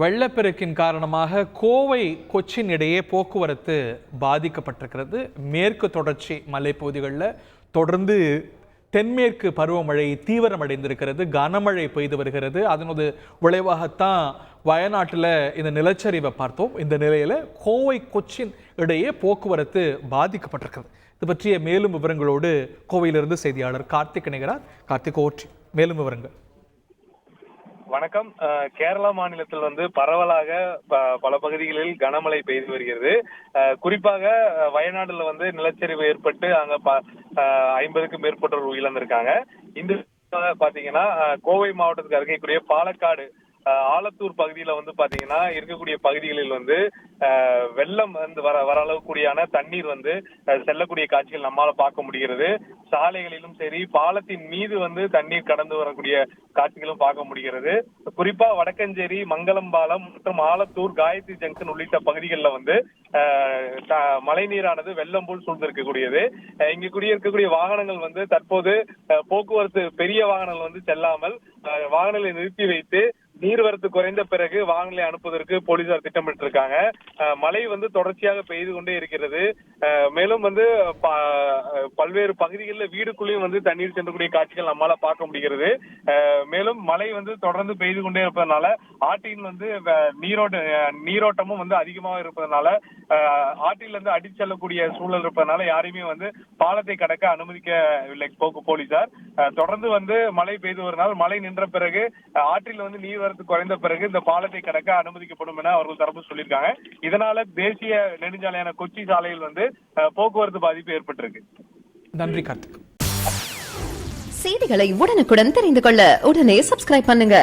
வெள்ளப்பெருக்கின் காரணமாக கோவை கொச்சின் இடையே போக்குவரத்து பாதிக்கப்பட்டிருக்கிறது. மேற்கு தொடர்ச்சி மலைப்பகுதிகளில் தொடர்ந்து தென்மேற்கு பருவமழை தீவிரமடைந்திருக்கிறது. கனமழை பெய்து வருகிறது. அதனது விளைவாகத்தான் வயநாட்டில் இந்த நிலச்சரிவை பார்த்தோம். இந்த நிலையில் கோவை கொச்சின் இடையே போக்குவரத்து பாதிக்கப்பட்டிருக்கிறது. இது பற்றிய மேலும் விவரங்களோடு கோவையிலிருந்து செய்தியாளர் கார்த்திக் நிகரார் கார்த்திக் ஓற்றி மேலும் விவரங்கள். வணக்கம். அஹ், கேரளா மாநிலத்தில் வந்து பரவலாக பல பகுதிகளில் கனமழை பெய்து வருகிறது. அஹ், குறிப்பாக வயநாடுல வந்து நிலச்சரிவு ஏற்பட்டு அங்க ப- ஐம்பதுக்கும் மேற்பட்டோர் உயிரிழந்திருக்காங்க. இந்த பாத்தீங்கன்னா கோவை மாவட்டத்துக்கு அருகேக்குரிய பாலக்காடு ஆலத்தூர் பகுதியில வந்து பாத்தீங்கன்னா இருக்கக்கூடிய பகுதிகளில் வந்து வெள்ளம் வந்து வர வர அளவுக்குடியான தண்ணீர் வந்து செல்லக்கூடிய காட்சிகள் நம்மால பார்க்க முடிகிறது. சாலைகளிலும் சரி பாலத்தின் மீது வந்து தண்ணீர் கடந்து வரக்கூடிய காட்சிகளும் பார்க்க முடிகிறது. குறிப்பா வடக்கஞ்சேரி மங்களம்பாலம் மற்றும் ஆலத்தூர் காயத்ரி ஜங்ஷன் உள்ளிட்ட பகுதிகளில் வந்து அஹ், த- மழைநீரானது வெள்ளம் போல் சூழ்ந்திருக்கக்கூடியது. அஹ், இங்கு குடியிருக்கக்கூடிய வாகனங்கள் வந்து தற்போது போக்குவரத்து பெரிய வாகனங்கள் வந்து செல்லாமல் வாகனங்களை நிறுத்தி வைத்து நீர்வரத்து குறைந்த பிறகு வாகனங்களை அனுப்புவதற்கு போலீசார் திட்டமிட்டு இருக்காங்க மழை வந்து தொடர்ச்சியாக பெய்து கொண்டே இருக்கிறது. மேலும் வந்து ப- பல்வேறு பகுதிகளில் வீடுக்குள்ளேயும் வந்து தண்ணீர் சென்றக்கூடிய காட்சிகள் நம்மளால பார்க்க முடிகிறது. மேலும் மழை வந்து தொடர்ந்து பெய்து கொண்டே இருப்பதனால ஆற்றின் வந்து வ- நீரோட்ட நீரோட்டமும் வந்து அதிகமாக இருப்பதனால ஆற்றில் இருந்து அடித்து செல்லக்கூடிய சூழல் இருப்பதனால யாரையுமே வந்து பாலத்தை கடக்க அனுமதிக்கவில்லை. போக்கு போலீசார். தொடர்ந்து வந்து மழை பெய்து வருவதால் மழை நின்ற பிறகு ஆற்றில் வந்து நீர்வரத்து குறைந்த பிறகு இந்த பாலத்தை கடக்க அனுமதிக்கப்படும் என அவர்கள் தரப்பு சொல்லியிருக்காங்க. இதனால தேசிய நெடுஞ்சாலையான கொச்சி சாலையில் வந்து போக்குவரத்து பாதிப்பு ஏற்பட்டிருக்கு. நன்றி கார்த்திக். செய்திகளை உடனுக்குடன் தெரிந்து கொள்ள உடனே சப்ஸ்கிரைப் பண்ணுங்க.